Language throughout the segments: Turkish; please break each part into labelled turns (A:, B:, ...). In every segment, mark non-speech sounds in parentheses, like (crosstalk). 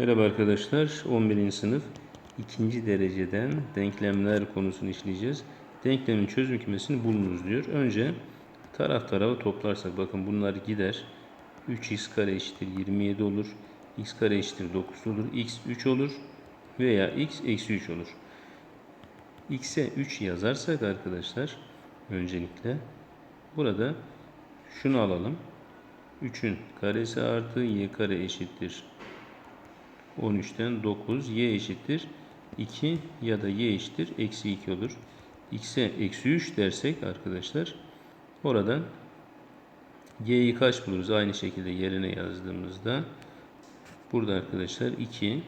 A: Merhaba arkadaşlar, 11. sınıf ikinci dereceden denklemler konusunu işleyeceğiz. Denklemin çözüm kümesini bulunuz diyor. Önce taraf tarafa toplarsak bakın bunlar gider. 3x kare eşittir 27 olur. x kare eşittir 9 olur. x 3 olur. Veya x eksi 3 olur. x'e 3 yazarsak arkadaşlar öncelikle burada şunu alalım. 3'ün karesi artı y kare eşittir 13'ten 9 y eşittir 2 ya da y eşittir eksi 2 olur. x'e eksi 3 dersek arkadaşlar oradan y'yi kaç buluruz? Aynı şekilde yerine yazdığımızda burada arkadaşlar 2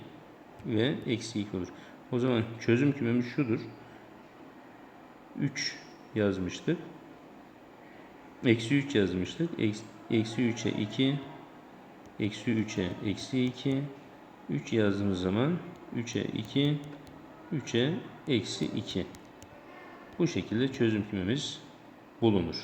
A: ve eksi 2 olur. O zaman çözüm kümemiz şudur. 3 yazmıştık. Eksi 3 yazmıştık. Eksi, eksi 3'e 2 eksi 3'e eksi 2 3 yazdığımız zaman 3'e 2 3'e eksi 2 bu şekilde çözüm kümemiz bulunur.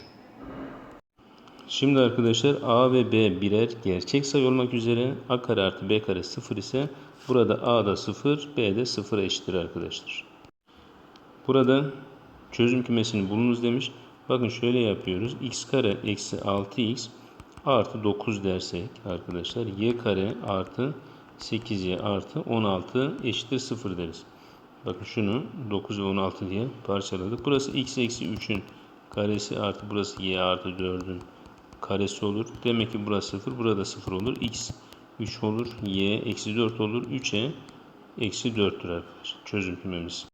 A: Şimdi arkadaşlar a ve b birer gerçek sayı olmak üzere a kare artı b kare 0 ise burada a da 0 b de 0'a eşittir arkadaşlar. Burada çözüm kümesini bulunuz demiş. Bakın şöyle yapıyoruz. x kare eksi 6x artı 9 dersek arkadaşlar y kare artı 8y artı 16 eşittir 0 deriz. Bakın şunu 9 ve 16 diye parçaladık. Burası x eksi 3'ün karesi artı burası y artı 4'ün karesi olur. Demek ki burası 0. Burada 0 olur. x 3 olur. y eksi 4 olur. 3'e eksi 4'tür arkadaşlar. Çözüm kümemiz.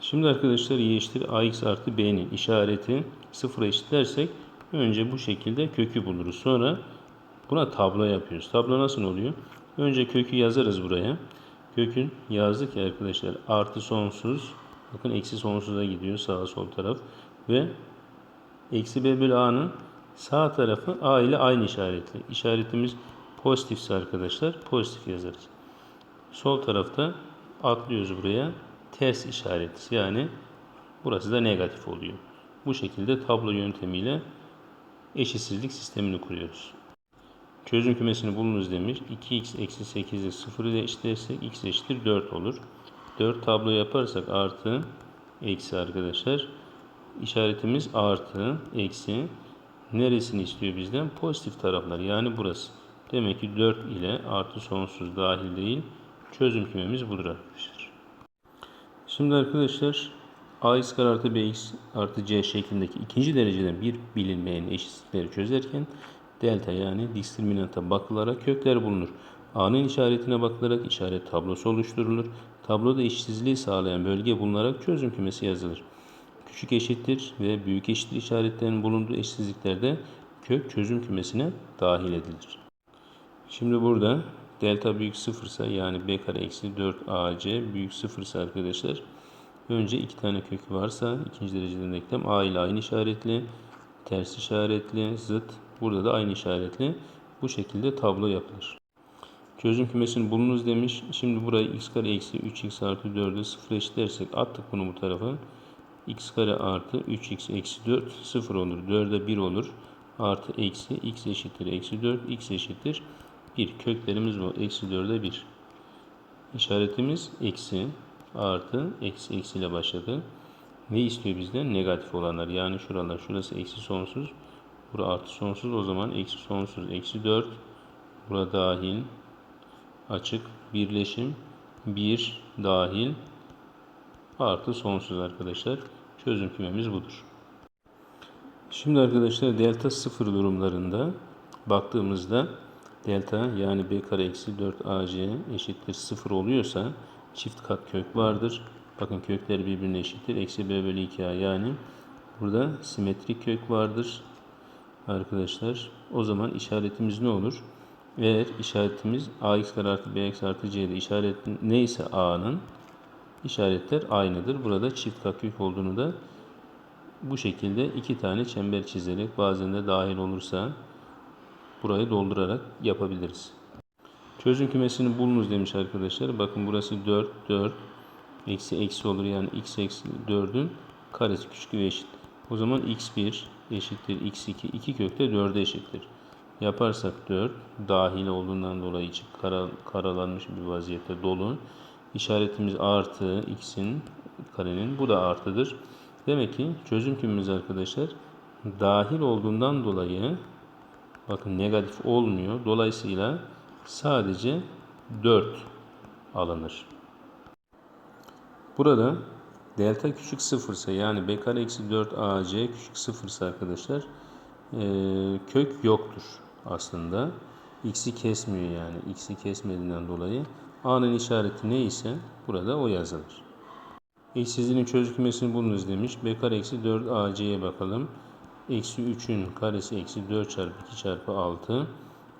A: Şimdi arkadaşlar y eşittir ax artı b'nin işareti 0'a eşitlersek önce bu şekilde kökü buluruz. Sonra buna tablo yapıyoruz. Tablo nasıl oluyor? Önce kökü yazarız buraya. Kökün yazdık ya arkadaşlar artı sonsuz bakın eksi sonsuza gidiyor sağa sol taraf ve eksi b bölü a'nın sağ tarafı a ile aynı işaretli. İşaretimiz pozitifse arkadaşlar pozitif yazarız. Sol tarafta atlıyoruz buraya ters işaret yani burası da negatif oluyor. Bu şekilde tablo yöntemiyle eşitsizlik sistemini kuruyoruz. Çözüm kümesini bulunuz demiş. 2x eksi 8'i 0 ile eşitlersek x eşittir 4 olur. 4 tablo yaparsak artı eksi arkadaşlar. İşaretimiz artı eksi. Neresini istiyor bizden? Pozitif taraflar yani burası. Demek ki 4 ile artı sonsuz dahil değil. Çözüm kümemiz budur arkadaşlar. Şimdi arkadaşlar ax kare artı bx artı c şeklindeki ikinci dereceden bir bilinmeyen eşitlikleri çözerken delta yani diskriminanta bakılarak kökler bulunur. A'nın işaretine bakılarak işaret tablosu oluşturulur. Tabloda eşitsizliği sağlayan bölge bulunarak çözüm kümesi yazılır. Küçük eşittir ve büyük eşittir işaretlerinin bulunduğu eşitsizliklerde kök çözüm kümesine dahil edilir. Şimdi burada delta büyük sıfırsa yani b kare eksi 4 ac büyük sıfırsa arkadaşlar önce iki tane kök varsa ikinci dereceden denklem a ile aynı işaretli ters işaretli zıt burada da aynı işaretli bu şekilde tablo yapılır. Çözüm kümesini bulunuz demiş. Şimdi burayı x kare eksi 3x artı 4'ü 0 eşitlersek attık bunu bu tarafa. x kare artı 3x eksi 4 0 olur. 4'e 1 olur. Artı eksi x eşittir eksi 4 x eşittir 1. Köklerimiz bu. Eksi 4'e 1. İşaretimiz eksi artı eksi eksi ile başladı. Ne istiyor bizden? Negatif olanlar. Yani şuralar. Şurası eksi sonsuz. Burası artı sonsuz. O zaman eksi sonsuz. Eksi 4. Burada dahil. Açık. Birleşim. 1 dahil. Artı sonsuz arkadaşlar. Çözüm kümemiz budur. Şimdi arkadaşlar delta sıfır durumlarında baktığımızda delta yani b kare eksi 4 ac eşittir 0 oluyorsa çift kat kök vardır. Bakın kökler birbirine eşittir. Eksi b bölü 2a yani burada simetrik kök vardır. Arkadaşlar o zaman işaretimiz ne olur? Eğer işaretimiz ax artı bx artı c'de işaret neyse a'nın işaretler aynıdır. Burada çift kat kök olduğunu da bu şekilde iki tane çember çizerek bazen de dahil olursa burayı doldurarak yapabiliriz. Çözüm kümesini bulunuz demiş arkadaşlar. Bakın burası 4, 4. Eksi eksi olur yani x eksi 4'ün karesi küçük ve eşit. O zaman x1 eşittir x2. 2 kökte 4'e eşittir. yaparsak 4 dahil olduğundan dolayı içi kara, karalanmış bir vaziyette dolu. İşaretimiz artı x'in karenin bu da artıdır. Demek ki çözüm kümemiz arkadaşlar dahil olduğundan dolayı bakın negatif olmuyor. Dolayısıyla sadece 4 alınır. Burada delta küçük sıfırsa yani b kare eksi 4 ac küçük sıfırsa arkadaşlar e, kök yoktur aslında. X'i kesmiyor yani. X'i kesmediğinden dolayı a'nın işareti neyse burada o yazılır. Eşsizliğin çözüm kümesini bulunuz demiş. b kare eksi 4 ac'ye bakalım. Eksi 3'ün karesi eksi 4 çarpı 2 çarpı 6.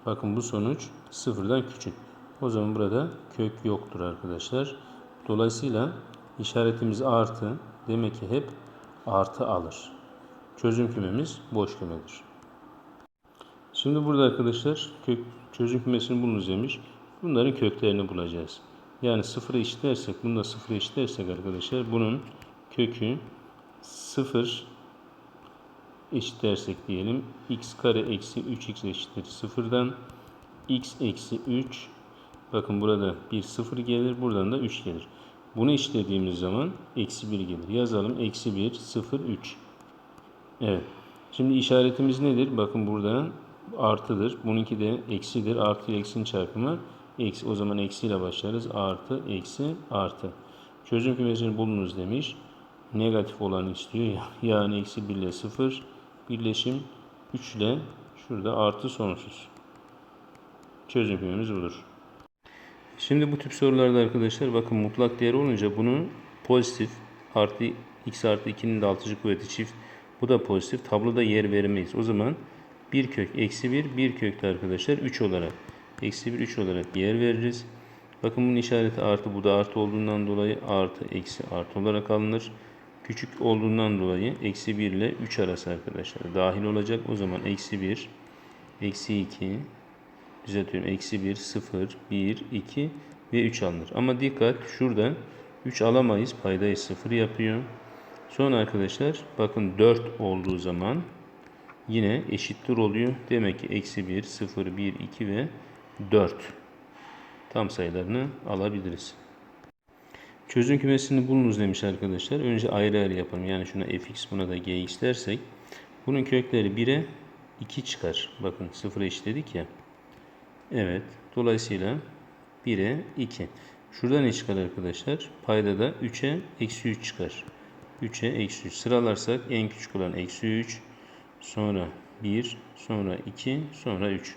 A: Bakın bu sonuç sıfırdan küçük. O zaman burada kök yoktur arkadaşlar. Dolayısıyla işaretimiz artı. Demek ki hep artı alır. Çözüm kümemiz boş kümedir. Şimdi burada arkadaşlar kök, çözüm kümesini bulunuz demiş. Bunların köklerini bulacağız. Yani sıfıra eşitlersek, bunu da sıfıra eşitlersek arkadaşlar bunun kökü sıfır eşitlersek diyelim x kare eksi 3x eşittir sıfırdan x eksi 3 bakın burada bir sıfır gelir buradan da 3 gelir. Bunu işlediğimiz zaman eksi 1 gelir. Yazalım eksi 1 0 3 Evet. Şimdi işaretimiz nedir? Bakın burada artıdır. Bununki de eksidir. Artı ile eksinin çarpımı eksi. O zaman eksiyle başlarız. Artı, eksi, artı. Çözüm kümesini bulunuz demiş. Negatif olanı istiyor. (laughs) Yani eksi 1 ile 0. Birleşim 3 ile şurada artı sonsuz. Çözüm kümemiz budur. Şimdi bu tip sorularda arkadaşlar bakın mutlak değer olunca bunu pozitif artı x artı 2'nin de altıcı kuvveti çift. Bu da pozitif. Tabloda yer veremeyiz. O zaman bir kök eksi 1 bir kökte arkadaşlar 3 olarak eksi 1 3 olarak yer veririz. Bakın bunun işareti artı bu da artı olduğundan dolayı artı eksi artı olarak alınır. Küçük olduğundan dolayı eksi 1 ile 3 arası arkadaşlar dahil olacak. O zaman eksi 1 eksi 2 düzeltiyorum. Eksi 1, 0, 1, 2 ve 3 alınır. Ama dikkat şurada 3 alamayız. Paydayı 0 yapıyor. Sonra arkadaşlar bakın 4 olduğu zaman yine eşittir oluyor. Demek ki eksi 1, 0, 1, 2 ve 4 tam sayılarını alabiliriz. Çözüm kümesini bulunuz demiş arkadaşlar. Önce ayrı ayrı yapalım. Yani şuna fx buna da gx dersek bunun kökleri 1'e 2 çıkar. Bakın 0'a eşitledik ya. Evet. Dolayısıyla 1'e 2. Şurada ne çıkar arkadaşlar? Payda da 3'e eksi 3 çıkar. 3'e eksi 3 sıralarsak en küçük olan eksi 3 sonra 1 sonra 2 sonra 3.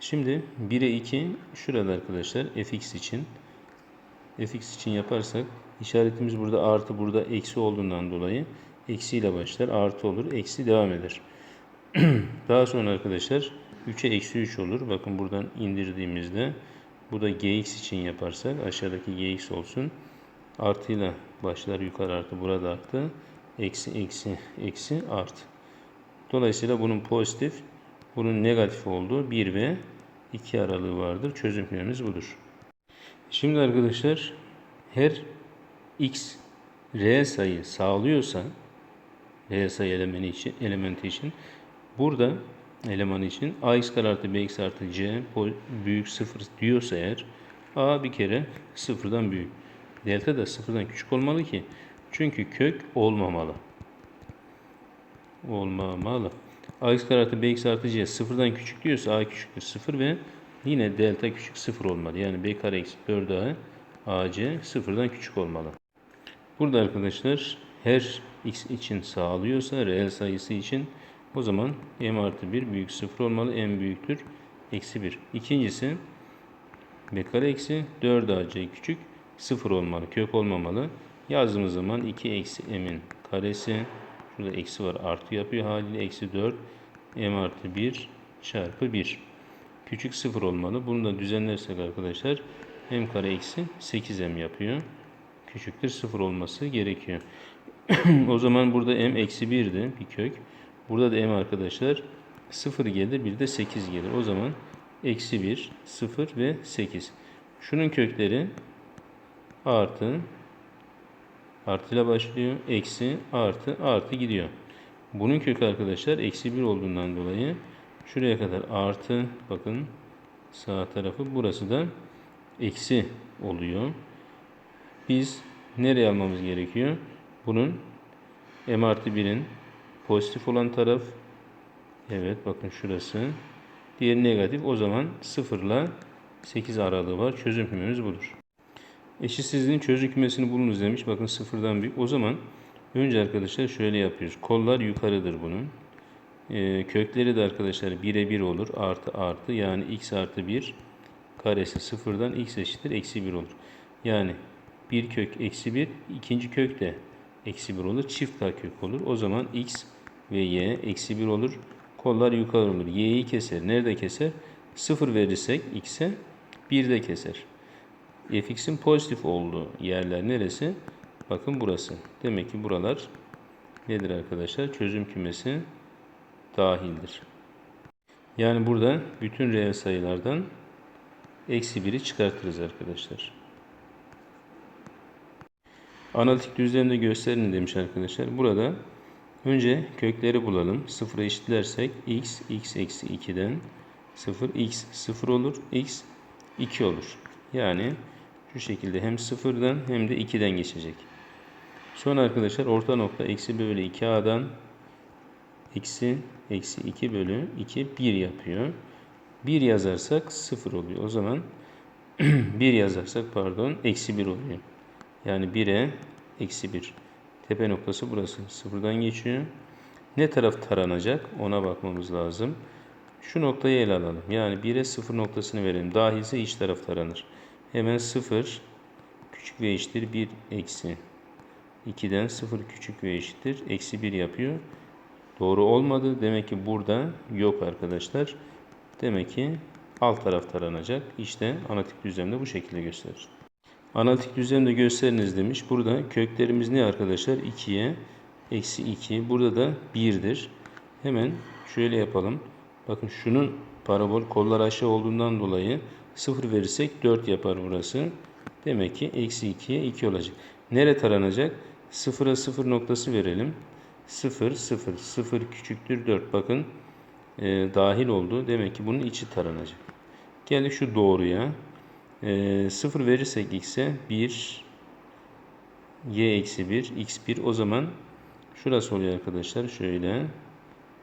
A: Şimdi 1'e 2 şurada arkadaşlar fx için fx için yaparsak işaretimiz burada artı burada eksi olduğundan dolayı eksiyle başlar artı olur eksi devam eder. (clears throat) Daha sonra arkadaşlar 3'e eksi 3 olur. Bakın buradan indirdiğimizde bu da gx için yaparsak aşağıdaki gx olsun. Artıyla başlar yukarı artı burada artı. Eksi eksi eksi artı. Dolayısıyla bunun pozitif bunun negatif olduğu 1 ve 2 aralığı vardır. Çözüm kümemiz budur. Şimdi arkadaşlar her x reel sayı sağlıyorsa reel sayı elementi için, elementi için burada eleman için ax kare artı bx artı c büyük sıfır diyorsa eğer a bir kere sıfırdan büyük. Delta da sıfırdan küçük olmalı ki çünkü kök olmamalı. Olmamalı. ax kare artı bx artı c sıfırdan küçük diyorsa a küçüktür sıfır ve yine delta küçük sıfır olmalı. Yani b kare eksi 4a ac sıfırdan küçük olmalı. Burada arkadaşlar her x için sağlıyorsa reel sayısı için o zaman m artı 1 büyük 0 olmalı. m büyüktür. Eksi 1. İkincisi b kare eksi 4ac küçük 0 olmalı. Kök olmamalı. Yazdığımız zaman 2 eksi m'in karesi şurada eksi var artı yapıyor haliyle eksi 4 m artı 1 çarpı 1 küçük 0 olmalı. Bunu da düzenlersek arkadaşlar m kare eksi 8m yapıyor. Küçüktür 0 olması gerekiyor. (clears throat) o zaman burada m eksi 1'di bir kök. Burada da m arkadaşlar 0 gelir bir de 8 gelir. O zaman eksi 1, 0 ve 8. Şunun kökleri artı artıyla başlıyor. Eksi, artı, artı gidiyor. Bunun kökü arkadaşlar eksi 1 olduğundan dolayı Şuraya kadar artı bakın sağ tarafı burası da eksi oluyor. Biz nereye almamız gerekiyor? Bunun m artı 1'in pozitif olan taraf evet bakın şurası diğeri negatif o zaman 0 ile 8 aralığı var. Çözüm kümemiz budur. Eşitsizliğin çözüm kümesini bulunuz demiş. Bakın sıfırdan büyük. O zaman önce arkadaşlar şöyle yapıyoruz. Kollar yukarıdır bunun. Ee, kökleri de arkadaşlar 1'e 1 olur. Artı artı yani x artı 1 karesi sıfırdan x eşittir eksi 1 olur. Yani bir kök eksi 1 ikinci kök de eksi 1 olur. Çift kök olur. O zaman x ve y eksi 1 olur. Kollar yukarı olur. y'yi keser. Nerede keser? 0 verirsek x'e 1'de keser. fx'in pozitif olduğu yerler neresi? Bakın burası. Demek ki buralar nedir arkadaşlar? Çözüm kümesi dahildir. Yani burada bütün reel sayılardan eksi 1'i çıkartırız arkadaşlar. Analitik düzlemde gösterin demiş arkadaşlar. Burada önce kökleri bulalım. Sıfıra eşitlersek x, x eksi 2'den 0, x 0 olur, x 2 olur. Yani şu şekilde hem sıfırdan hem de 2'den geçecek. Sonra arkadaşlar orta nokta eksi bölü 2a'dan eksi eksi 2 bölü 2 1 yapıyor. 1 yazarsak 0 oluyor. O zaman (clears throat) 1 yazarsak pardon eksi 1 oluyor. Yani 1'e eksi 1. Tepe noktası burası. Sıfırdan geçiyor. Ne taraf taranacak ona bakmamız lazım. Şu noktayı ele alalım. Yani 1'e 0 noktasını verelim. Dahilse iç taraf taranır. Hemen 0 küçük ve eşittir 1 eksi. 2'den 0 küçük ve eşittir. Eksi 1 yapıyor. Doğru olmadı. Demek ki burada yok arkadaşlar. Demek ki alt taraf taranacak. İşte analitik düzlemde bu şekilde gösterir. Analitik düzlemde gösteriniz demiş. Burada köklerimiz ne arkadaşlar? 2'ye eksi 2. Burada da 1'dir. Hemen şöyle yapalım. Bakın şunun parabol kollar aşağı olduğundan dolayı 0 verirsek 4 yapar burası. Demek ki eksi 2'ye 2 olacak. Nere taranacak? 0'a 0 noktası verelim. 0, 0, 0 küçüktür 4. Bakın e, dahil oldu. Demek ki bunun içi taranacak. Geldik şu doğruya. E, 0 verirsek x'e 1, y eksi 1, x1 o zaman şurası oluyor arkadaşlar. Şöyle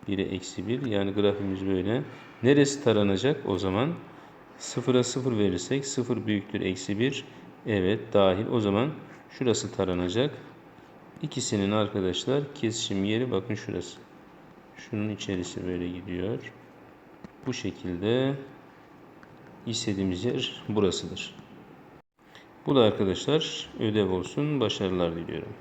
A: 1'e eksi 1 yani grafimiz böyle. Neresi taranacak o zaman? 0'a 0 verirsek 0 büyüktür eksi 1. Evet dahil. O zaman şurası taranacak. İkisinin arkadaşlar kesişim yeri bakın şurası. Şunun içerisi böyle gidiyor. Bu şekilde istediğimiz yer burasıdır. Bu da arkadaşlar ödev olsun. Başarılar diliyorum.